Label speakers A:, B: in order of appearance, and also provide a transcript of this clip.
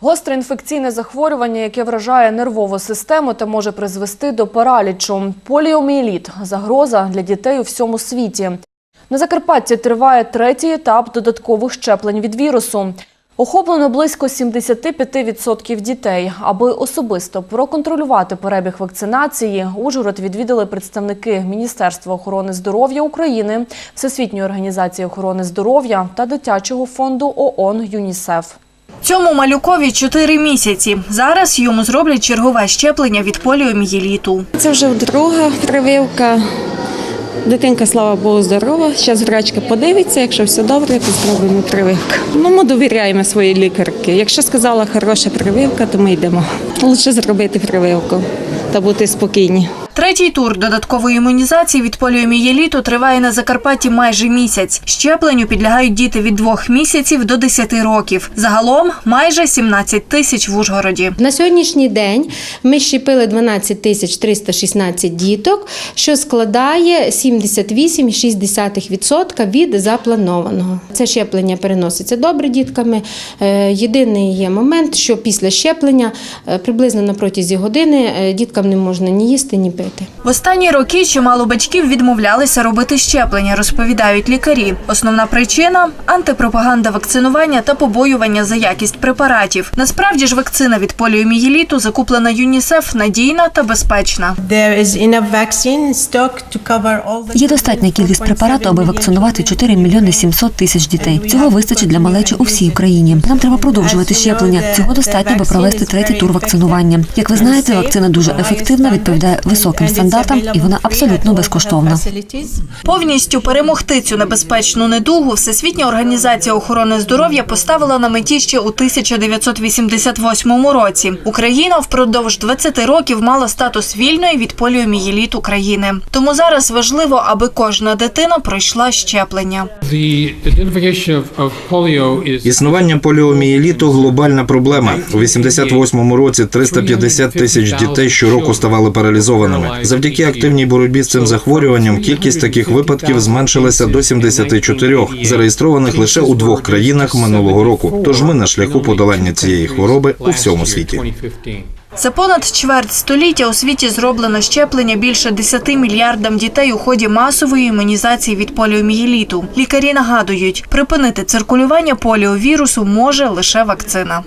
A: Гостре інфекційне захворювання, яке вражає нервову систему та може призвести до паралічу. Поліомієліт – загроза для дітей у всьому світі. На Закарпатті триває третій етап додаткових щеплень від вірусу. Охоплено близько 75% дітей. Аби особисто проконтролювати перебіг вакцинації, Ужгород відвідали представники Міністерства охорони здоров'я України, Всесвітньої організації охорони здоров'я та дитячого фонду ООН ЮНІСЕФ.
B: Цьому малюкові 4 місяці. Зараз йому зроблять чергове щеплення від поліомієліту.
C: Це вже друга прививка. Дитинка, слава Богу, здорова. Зараз врачка подивиться, якщо все добре, то зробимо прививку. Ну, ми довіряємо своїй лікарки. Якщо сказала хороша прививка, то ми йдемо. Лучше зробити прививку та бути спокійні.
B: Третій тур додаткової імунізації від поліомієліту триває на Закарпатті майже місяць. Щепленню підлягають діти від 2 місяців до 10 років. Загалом майже 17 тисяч в Ужгороді.
D: На сьогоднішній день ми щепили 12 тисяч 316 діток, що складає 78,6% від запланованого. Це щеплення переноситься добре дітками. Е, Єдиний є момент, що після щеплення е, приблизно на протязі години е, діткам не можна ні їсти, ні пити.
B: В останні роки чимало батьків відмовлялися робити щеплення, розповідають лікарі. Основна причина антипропаганда вакцинування та побоювання за якість препаратів. Насправді ж вакцина від поліомієліту закуплена ЮНІСЕФ надійна та безпечна.
E: There is enough vaccine in stock to cover all the
F: Є достатня кількість препарату, аби вакцинувати 4 мільйони 700 тисяч дітей. Цього вистачить для малечі у всій Україні. Нам треба продовжувати щеплення. Цього достатньо, аби провести третій тур вакцинування. Як ви знаєте, вакцина дуже ефективна, відповідає високим стандартам, і вона абсолютно безкоштовна.
B: Повністю перемогти цю небезпечну недугу Всесвітня організація охорони здоров'я поставила на меті ще у 1988 році. Україна впродовж 20 років мала статус вільної від поліомієліту країни. Тому зараз важливо, аби кожна дитина пройшла щеплення.
G: Існування поліомієліту – глобальна проблема. У 88-му році 350 тисяч дітей щороку ставали паралізованими. Завдяки активній боротьбі з цим захворюванням кількість таких випадків зменшилася до 74, зареєстрованих лише у двох країнах минулого року. Тож ми на шляху подолання цієї хвороби у всьому світі.
B: За понад чверть століття у світі зроблено щеплення більше 10 мільярдам дітей у ході масової імунізації від поліомієліту. Лікарі нагадують, припинити циркулювання поліовірусу може лише вакцина.